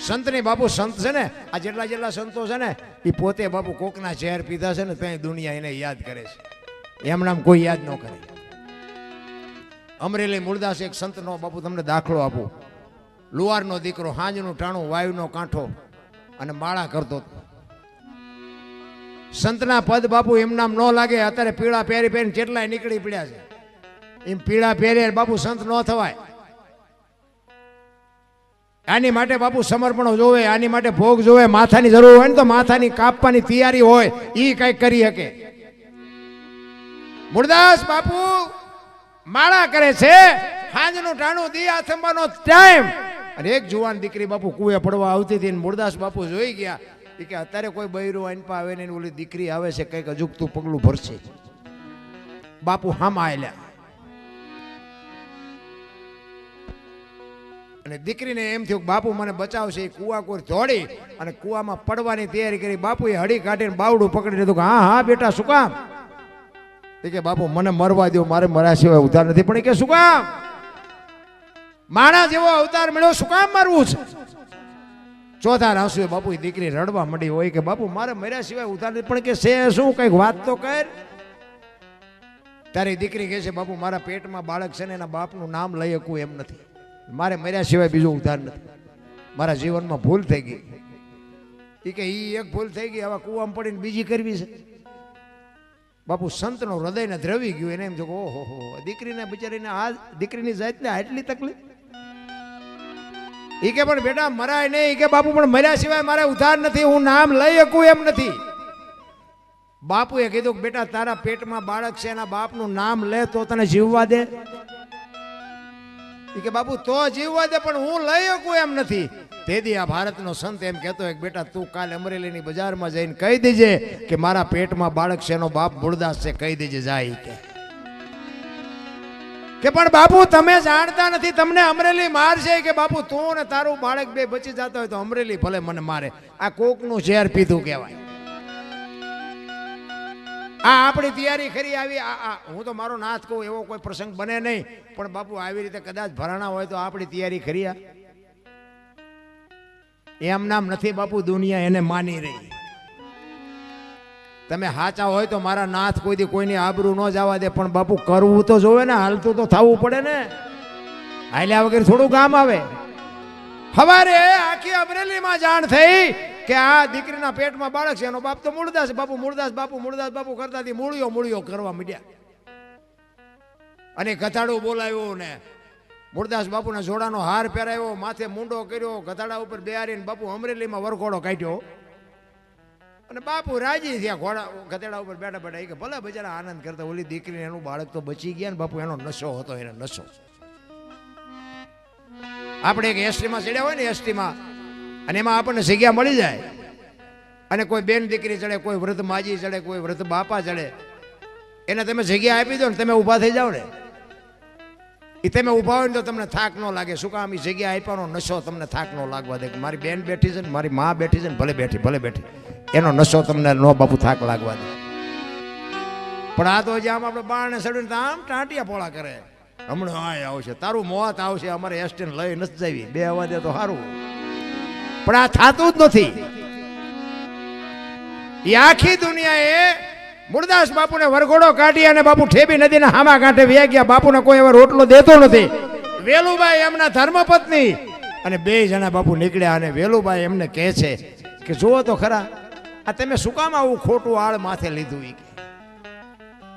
સંતની બાપુ સંત છે ને, આ જેટલા જેટલા સંતો છે ને એ પોતે બાપુ કોકના ઝેર પીધા છે ને ત્યાં દુનિયા એને યાદ કરે છે. એમ નામ કોઈ યાદ ન કરે. અમરેલી મૂળદાસ એક સંતનો બાપુ તમને દાખલો આપું. લુહારનો દીકરો, હાંજનું ટાણું, વાયુનો કાંઠો અને માળા કરતો. સંતના પદ બાપુ એમ નામ ન લાગે, અત્યારે પીળા પહેરી પહેરીને જેટલાય નીકળી પડ્યા છે. એમ પીળા પહેરે બાપુ સંત ન થવાય. આની માટે બાપુ સમર્પણ જોવે, આની માટે ભોગ જોવે, માથાની જરૂર હોય ને તો માથાની કાપવાની તૈયારી હોય એ કઈ કરી શકે. મુરદાસ બાપુ, માળા કરે છે સાંજનું ટાણું દી આથમવાનો ટાઈમ અને એક જુવાન દીકરી બાપુ કુએ પડવા આવતી હતી મુરદાસ બાપુ જોઈ ગયા. કે અત્યારે કોઈ બૈરું આઈનપા આવે ને ઓલી દીકરી આવે છે, કંઈક અજુકતું પગલું ભરશે. બાપુ હામાં આયલા અને દીકરીને એમ થયું કે બાપુ મને બચાવશે, એ કુવા કોઈ દોડી અને કુવામાં પડવાની તૈયારી કરી. બાપુએ હળી કાઢીને બાવડું પકડી લીધું કે, હા હા, બેટા, શું કામ? એ કે, બાપુ, મને મરવા દો મારે મર્યા સિવાય ઉધાર નથી. પણ એ કે, શું કામ? માણસ જેવો અવતાર મળ્યો, શું કામ મારવું છે? ચોથા રાસુએ બાપુ દીકરી રડવા મળી હોય કે, બાપુ, મારે મર્યા સિવાય ઉધાર નથી. પણ કે, છે, શું કંઈક વાત તો કર. તારી દીકરી કહે છે, બાપુ, મારા પેટમાં બાળક છે ને, એના બાપનું નામ લઈ શકું એમ નથી. મારે મર્યા સિવાય બીજું ઉધાર નથી. મારા જીવનમાં ભૂલ થઈ ગઈ. એ કે એ એક ભૂલ થઈ ગઈ હવે કૂવામાં પડીને બીજી કરવી છે. બાપુ, સંતનો હૃદયને દ્રવી ગયું, એને એમ જો ઓહો હો, દીકરીને બિચારીને આ દીકરીની જાતને આટલી તકલીફ? એ કે પણ બેટા, મરાય નહીં. કે બાપુ, પણ મર્યા સિવાય મારે ઉધાર નથી, હું નામ લઈ શકું એમ નથી. બાપુએ કીધું કે બેટા, તારા પેટમાં બાળક છે, એના બાપનું નામ લે, તો તને જીવવા દે. કે, બાપુ, તો જીવવા દે, પણ હું લઈ શકું એમ નથી. તેથી આ ભારતનો સંત એમ કહેતો કે, બેટા, તું કાલે અમરેલીની બજારમાં જઈને કહી દેજે કે મારા પેટમાં બાળક છે, એનો બાપ મૂળદાસ છે, કહી દેજે જાય કે. કે, પણ બાપુ, તમે જાણતા નથી, તમને અમરેલી મારશે કે, બાપુ, તું ને તારું બાળક બે બચી જતા હોય તો અમરેલી ભલે મને મારે. આ કોકનું ઝેર પીધું કહેવાય. આ આપણી તૈયારી ખરી આવી. આ હું તો મારો નાથ કહું એવો કોઈ પ્રસંગ બને નહીં. પણ બાપુ આવી રીતે કદાચ ભરાણા હોય તો આપણી તૈયારી ખરી આ. એમ નામ નથી બાપુ દુનિયા એને માની રહી. તમે હાચા હોય તો મારા નાથ કોઈ દી કોઈની આબરૂ ન જવા દે પણ બાપુ કરવું તો જોવે ને હાલતું તો થવું પડે ને. હાલ્યા વગર થોડું કામ આવે. હવારે આખી અમરેલીમાં જાણ થઈ. કે આ દીકરીના પેટમાં બાળક છે, એનો બાપ તો મૂળદાસ બાપુ મૂળદાસ બાપુ મૂળદાસ, બાપુ કરતા મૂળિયો મૂળિયો કરવા માંડ્યા. અને ગધાડું બોલાવ્યો ને. મૂળદાસ બાપુના જોડાનો હાર પહેરાવ્યો, માથે મુંડો કર્યો, ગધાડા ઉપર બિહારીને બાપુ અમરેલીમાં વરઘોડો કાઢ્યો. અને બાપુ રાજી થયા, ઘોડા, ગધેડા ઉપર બેઠા બેઠા. એ કે ભલે બજારા આનંદ કરતા ઓલી દીકરીને એનું બાળક તો બચી ગયા ને, બાપુ એનો નશો હતો, એનો નશો. આપણે એક એસટીમાં ચડ્યા હોય ને, એસટીમાં અને એમાં આપણને જગ્યા મળી જાય. અને કોઈ બેન દીકરી ચડે, કોઈ વૃદ્ધ માજી ચડે, કોઈ વૃદ્ધ બાપા ચડે, એને તમે જગ્યા આપી દો ને તમે ઊભા થઈ જાઓ ને. એ તમે ઊભા હોય ને તો તમને થાક ન લાગે. શું કામ? એ જગ્યા આપવાનો નશો તમને થાક ન લાગવા દે. મારી બેન બેઠી છે ને, મારી મા બેઠી છે ને, ભલે બેઠી ભલે બેઠી. એનો નશો તમને નો બાપુ થાક લાગવા દે. પણ આ તો હજી આમ આપણે બારણે ચડીને તો આમ ટાંટિયા પોળા કરે. હમણાં આ આવશે, તારું મોત આવશે, અમારે એસટીને લઈ નથી જવી. બે અવાજે તો સારું. પણ આ થતું જ નથી. એ આખી દુનિયાએ મુરદાસ બાપુને વરઘોડો કાઢી અને બાપુ ઠેબી નદીના હામા કાંઠે વ્યા ગયા. બાપુને કોઈ એવો રોટલો દેતો નથી. વેલુબાઈ એમના ધર્મપત્ની અને બે જણા બાપુ નીકળ્યા અને વેલુબાઈ એમને કહે છે કે, જુઓ તો ખરા, આ તમે શું કામ આવું ખોટું આળ માથે લીધું એ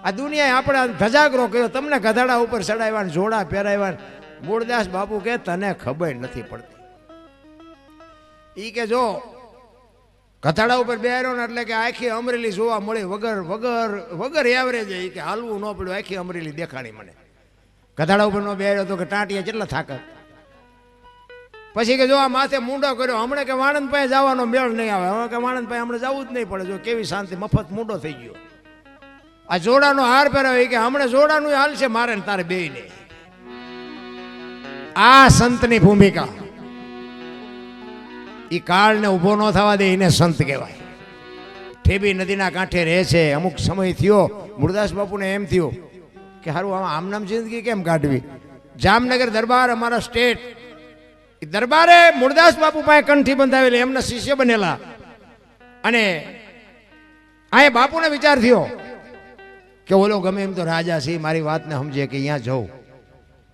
આ દુનિયાએ આપણે ધજાગરો કર્યો, તમને ગધાડા ઉપર ચડાવ્યા જોડા પહેરાવ્યા મૂળદાસ બાપુ કે તને ખબર નથી પડતી. ઈ કે જો, ગધાડા ઉપર બેહાર્યો ને એટલે કે આખી અમરેલી જોવા મળે. વગર વગર વગર એવરેજ એ કે હાલવું ન પડ્યું. આખી અમરેલી દેખાણી મને. કથાડા ઉપર નો બેહાર્યો તો કે ટાંટિયા કેટલા થાકત. પછી કે જો આ માથે મૂંડો કર્યો. હમણાં કે વાણંદ પાસે જવાનો મેળ નહીં આવે. હવે કે વાણંદ પાસે હમણાં જવું જ નહીં પડે. જો કેવી શાંતિ, મફત મૂંડો થઈ ગયો. આ જોડાનો હાર પહેરાવે. કે હમણાં જોડાનું હાલ છે. મારે તારે ને આ સંતની ભૂમિકા. એ કાળને ઊભો ન થવા દે એને સંત કહેવાય. ઠેબી નદીના કાંઠે રહે છે, અમુક સમય થયો, મુરદાસ બાપુને એમ થયું કે સારું આમ આમનામ જિંદગી કેમ કાઢવી? જામનગર દરબાર અમારા સ્ટેટ. દરબારે મુરદાસ બાપુ પાસે કંઠી બંધાવેલી, એમના શિષ્ય બનેલા. અને આ બાપુને વિચાર થયો કે ઓલો ગમે એમ તો રાજા છે, મારી વાતને સમજે કે અહીંયા જવું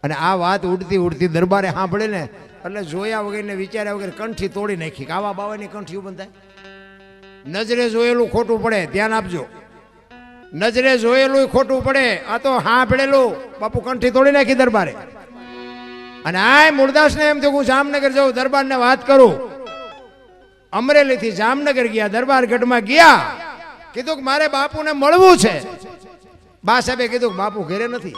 અને આ વાત ઉડતી ઉડતી દરબારે સાંભળે ને એટલે જોયા વગરને વિચાર્યા વગર કંઠી તોડી નાખી. આવા બાવાની કંઠી ઉભન થાય નજરે જોયેલું ખોટું પડે, ધ્યાન આપજો. નજરે જોયેલું ખોટું પડે, આ તો સાંભળેલું બાપુ કંઠી તોડી નાખી દરબારે. અને આ મૂળદાસને એમ થયું હું જામનગર જાઉં, દરબારને વાત કરું. અમરેલીથી જામનગર ગયા દરબાર ગઢમાં ગયા. કીધું કે મારે બાપુને મળવું છે. બા સાહેબે કીધું કે બાપુ ઘરે નથી.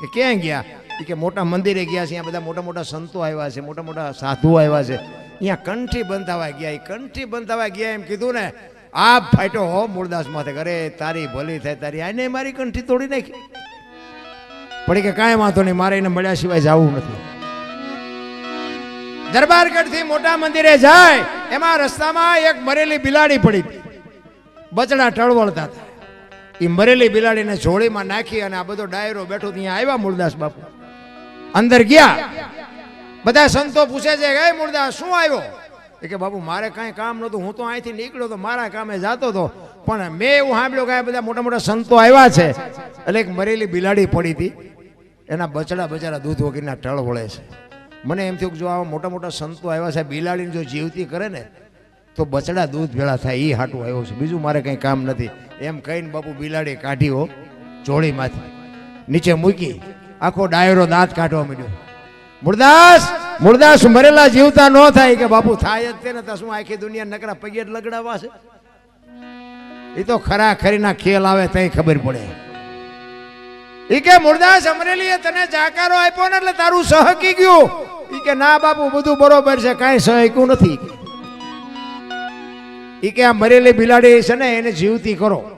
કે ક્યાં ગયા? કે મોટા મંદિરે ગયા છે અહીંયા બધા મોટા મોટા સંતો આવ્યા છે, મોટા મોટા સાધુ આવ્યા છે. અહીંયા કંઠી બંધાવા ગયા કંઠી બંધાવા ગયા એમ કીધું ને આ ફાટ્યો હો મૂળદાસ માથે અરે, તારી ભલી થાય, તારી આને મારી કંઠી તોડી નાખી. પડી કે કાંઈ વાંધો નહીં, મારે એને મળ્યા સિવાય જવું નથી. દરબારગઢથી મોટા મંદિરે જાય, એમાં રસ્તામાં એક મરેલી બિલાડી પડી. બચડા ટળવળતા હતા. એ મરેલી બિલાડીને જોડીમાં નાખી અને આ બધો ડાયરો બેઠો ત્યાં આવ્યા મૂળદાસ બાપુ. અંદર ગયા. બધા સંતો પૂછે છે કે મુર્દા, શું આવ્યો? કે બાપુ મારે કાંઈ કામ નહોતું. હું તો અહીંથી નીકળ્યો તો મારા કામે જતો હતો. પણ મેં એવું સાંભળ્યું કે બધા મોટા મોટા સંતો આવ્યા છે. એટલે એક મરેલી બિલાડી પડી હતી. એના બચડા બચારા દૂધ વગરના ટળ વળે છે. મને એમ થયું કે જો આવા મોટા મોટા સંતો આવ્યા છે બિલાડીને જો જીવતી કરે ને, તો બચડા દૂધ ભેળા થાય એ હાટું આવ્યો છે. બીજું મારે કંઈ કામ નથી. એમ કહીને બાપુ બિલાડી કાઢી હો જોડીમાંથી નીચે મૂકી. આખો ડાયરો દાંત કાઢવા માંડ્યો. મુરદાસ મુરદાસ, મરેલા જીવતા ન થાય કે બાપુ થાય જ તેને તો શું આખી દુનિયા નકરા પગે લગડાવા છે? એ તો ખરા ખરીના ખેલ આવે તઈ ખબર પડે. ઈ કે, મુરદાસ, અમરેલીએ તને જાકારો આપ્યો ને એટલે તારું સહકી ગયું. ઈ કે, ના બાપુ, બધું બરોબર છે, કાંઈ સહક્યું નથી. ઈ કે, આ મરેલી બિલાડી છે ને, એને જીવતી કરો.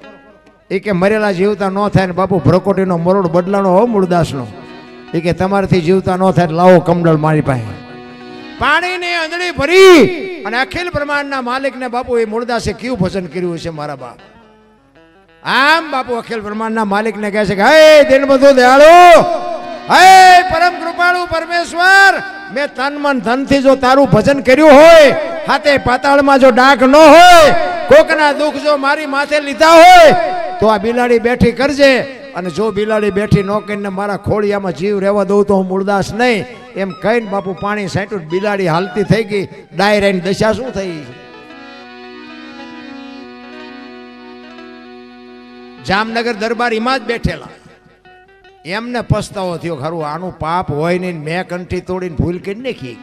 ઈ કે મરેલા જીવતા ન થાય ને બાપુ ભ્રકોટીનો મરોડ બદલાનો હો મૂળદાસનો. એ કે તમારાથી જીવતા ન થાય લાવો કમડળ મારી પાસે. પાણીની અંધળી ભરી અને અખિલ પ્રમાણના માલિકને બાપુ એ મૂળદાસે કયું ભજન કર્યું છે મારા બાપ? આમ બાપુ અખિલ બ્રહ્માંડના માલિકને કહે છે કે, હે બધું દયાળુ! હે પરમ કૃપાળુ પરમેશ્વર! મેં તન મન ધનથી જો તારું ભજન કર્યું હોય, હાથે પાતાળમાં જો ડાક ન હોય, કોકના દુઃખ જો મારી માથે લીધા હોય તો આ બિલાડી બેઠી કરજે. અને જો બિલાડી બેઠી ન કરીને મારા ખોળિયામાં જીવ રહેવા દઉં તો હું મૂળદાસ નહીં. એમ કહીને બાપુ પાણી સાંટ્યું બિલાડી હાલતી થઈ ગઈ. ડાયરાની દશા શું થઈ? જામનગર દરબારીમાં જ બેઠેલા. એમને પસ્તાવો થયો ખરું, આનું પાપ હોય નહીં મેં કંઠી તોડીને ભૂલ કરી નાખી.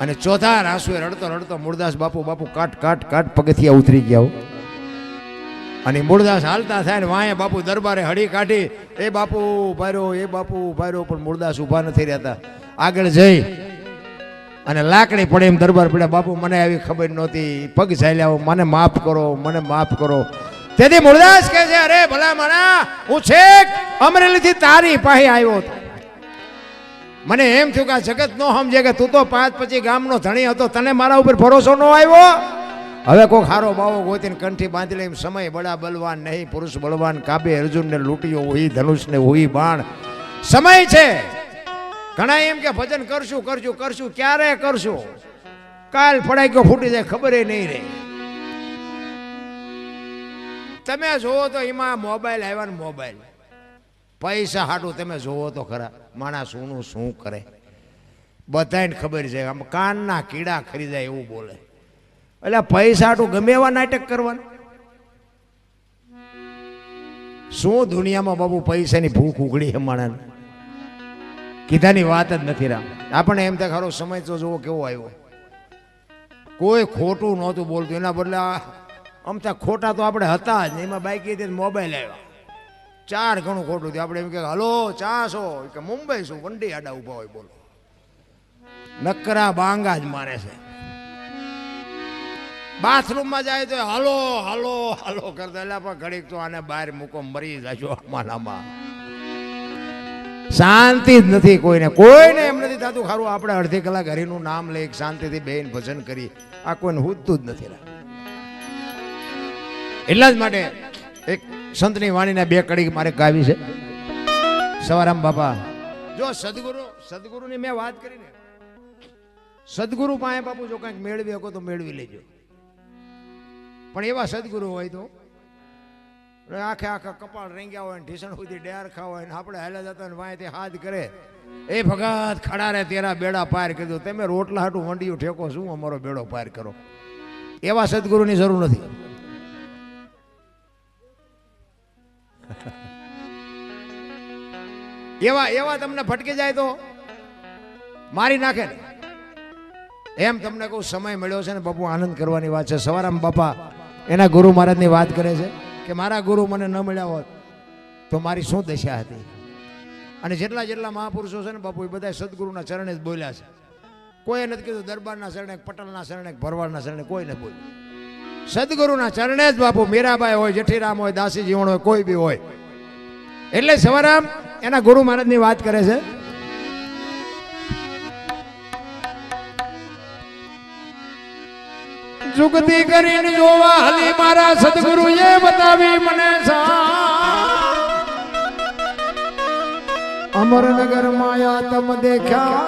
અને ચોથા રાસુએ રડતો રડતો મૂળદાસ બાપુ બાપુ કાટ કાટ કાટ પગથિયા ઉતરી ગયા. અને મૂળદાસ હાલતા થાય ને વાંહે બાપુ દરબારે હળી કાઢી, એ બાપુ ભાર્યો એ બાપુ ભાર્યો પણ મૂળદાસ ઊભા નથી રહેતા. આગળ જઈ અને લાકડી પડે એમ દરબાર પડ્યા. બાપુ, મને આવી ખબર નહોતી. પગ ચાલ્યા મને માફ કરો, મને માફ કરો. તેથી મૂળદાસ કહે છે, અરે ભલા માણા હું છેક અમરેલીથી તારી પાસે આવ્યો હતો. મને એમ થયું કે આ જગત નો સમજે કે તું તો પાંચ પછી ગામનો ધણી હતો. તને મારા ઉપર ભરોસો ન આવ્યો? હવે કોઈ હારો બાવો ગોતીને કંઠી બાંધી લે એમ સમય બળા બલવાન નહીં, પુરુષ બળવાન કાબે અર્જુનને લૂંટ્યો હોય ધનુષને હોય બાણ. સમય છે. ઘણા એમ કે ભજન કરશું કરશું કરશું, ક્યારે કરશું? કાલ ફડાઈ ગયો, ફૂટી જાય, ખબર નહીં રહે. તમે જોવો તો એમાં મોબાઈલ આવ્યા ને મોબાઈલ. પૈસા હાટું તમે જોવો તો ખરા. માણસ શું શું કરે? બધાને ખબર છે. આમ કાનના કીડા ખરીદાય એવું બોલે. એટલે પૈસા હાટું ગમે એવા નાટક કરવાના? શું દુનિયામાં બાબુ પૈસાની ભૂખ ઉઘડી છે માણસ? કીધાની વાત જ નથી રામ. આપણે એમ થાય ખરો સમય તો જોવો કેવો આવ્યો. કોઈ ખોટું નહોતું બોલતું. એના બદલે આ અમથા ખોટા તો આપણે હતા જ એમાં બાઈકી મોબાઈલ આવ્યા. ચાર ઘણું ખોટું થયું. આપણે એમ કે હલો, ચા છો? કે મુંબઈ શું વંડી આડા ઊભા હોય બોલો. નકરા બાંગા જ મારે છે. બાથરૂમમાં જાય તો હાલો હાલો હાલો કરતા એટલે પણ ઘડીક તો આને બહાર મૂકો મરી જશો આમાનામાં શાંતિ જ નથી કોઈને. કોઈને એમ નથી થતું ખરું આપણે અડધી કલાક હરિનું નામ લઈ શાંતિથી બેન ભજન કરી આ કોઈને હુજતું જ નથી એટલા જ માટે એક સંતની વાણીના બે કડી મારે ગાવી છે. સવારામ, બાપા. જો સદગુરુ, સદગુરુની મેં વાત કરી ને સદગુરુ પાસે બાપુ જો કંઈક મેળવી શકો તો મેળવી લેજો. પણ એવા સદગુરુ હોય તો. આખે આખા કપાળ રેંગ્યા હોય ઢીસણ સુધી ડેર ખાવા હોય ને આપણે હાલે જતા વાંયથી હાથ કરે. એ ભગત ખડા રે તેરા બેડા પાર કીધું, તમે રોટલા હાટું વંડિયું ઠેકો, શું અમારો બેડો પાર કરો? એવા સદગુરુની જરૂર નથી. એવા એવા તમને ફટકી જાય તો મારી નાખે ને. એમ તમને કહું, સમય મળ્યો છે ને બાપુ, આનંદ કરવાની વાત છે. સવારમાં બાપા એના ગુરુ મહારાજની વાત કરે છે કે મારા ગુરુ મને ન મળ્યા હોત તો મારી શું દશા હતી? અને જેટલા જેટલા મહાપુરુષો છે ને બાપુ, એ બધા સદગુરુના ચરણે જ બોલ્યા છે. કોઈ નથી કીધું દરબારના શરણે પટલના શરણે ભરવાડના શરણે કોઈ નથી બોલ્યું. સદગુરુના ચરણે જ બાપુ મીરાબાઈ હોય, જેઠીરામ હોય દાસી જીવણ હોય, કોઈ બી હોય. એટલે સવારામ એના ગુરુ મહારાજની વાત કરે છે જુગતી કરીને જોવા હલી મારા સદગુરુએ બતાવી મને અમરનગર માયા તમ દેખ્યા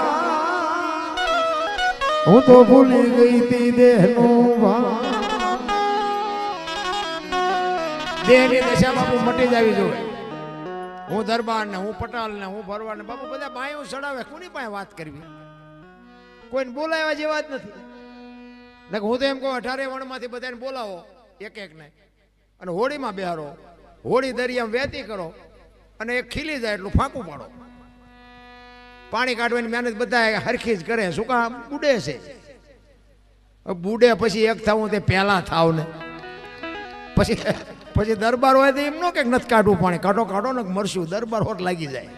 હું તો ભૂલી ગઈ તી દેહનો દેહની દશા બાપુ મટી જાવી જોઈએ હું દરબાર ને, હું પટાલ ને, હું ભરવાડ ને બાપુ બધા બાયો ચડાવે, કોની પાસે વાત કરવી? કોઈને બોલાવ્યા જેવા જ નથી. ને હું તો એમ કહું, અઢારે વણમાંથી બધાને બોલાવો, એક એક ને. અને હોળીમાં બેહારો, હોળી દરિયામાં વહેતી કરો, અને એક ખીલી જાય એટલું ફાંકું પાડો. પાણી કાઢવાની મહેનત બધા હરખી જ કરે, શું કામ? બુડે છે. બુડે પછી એક થવું તે પહેલા થાવ ને. પછી પછી દરબાર હોય તો એમ નો કે નથી કાઢવું પાણી. કાઢો કાઢો ને મરશું, દરબાર હોટ લાગી જાય.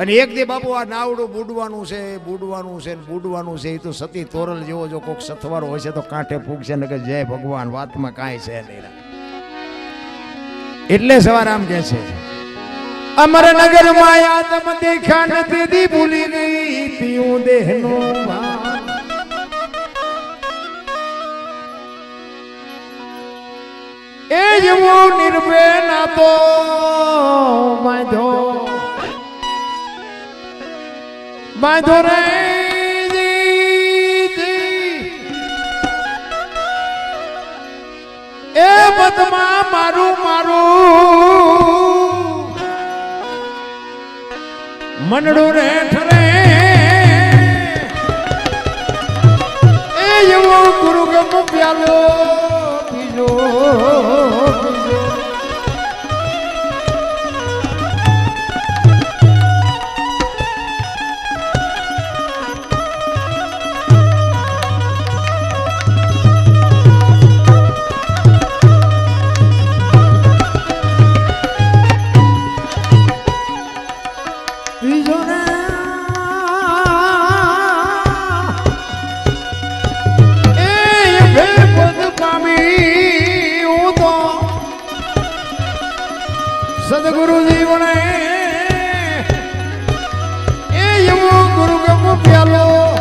અને એક દી બાપુ, આ નાવડું બુડવાનું છે બુડવાનું છે બુડવાનું છે એ તો સતી તોરલ જેવો જો કોક સથવારો હશે તો કાંઠે ફૂગશે ને કે જય ભગવાન, વાતમાં કાંઈ છે નહીં એટલે સવાર આમ કે છે અમર નગર માયા તમ દેખ્યા નથી દી ભૂલી ગઈ પીવું દેહનો. એ જેવો નિર્ભય ના તો બાંધો બાંધો રે જી. એ બદમાં મારું મારું મનડું રે ઠરે એ એવો ગુરુ ગમ પ્યાલો પીજો સદગુરુ જીવને એ એવો ગુરુ ગમ પ્યાલો.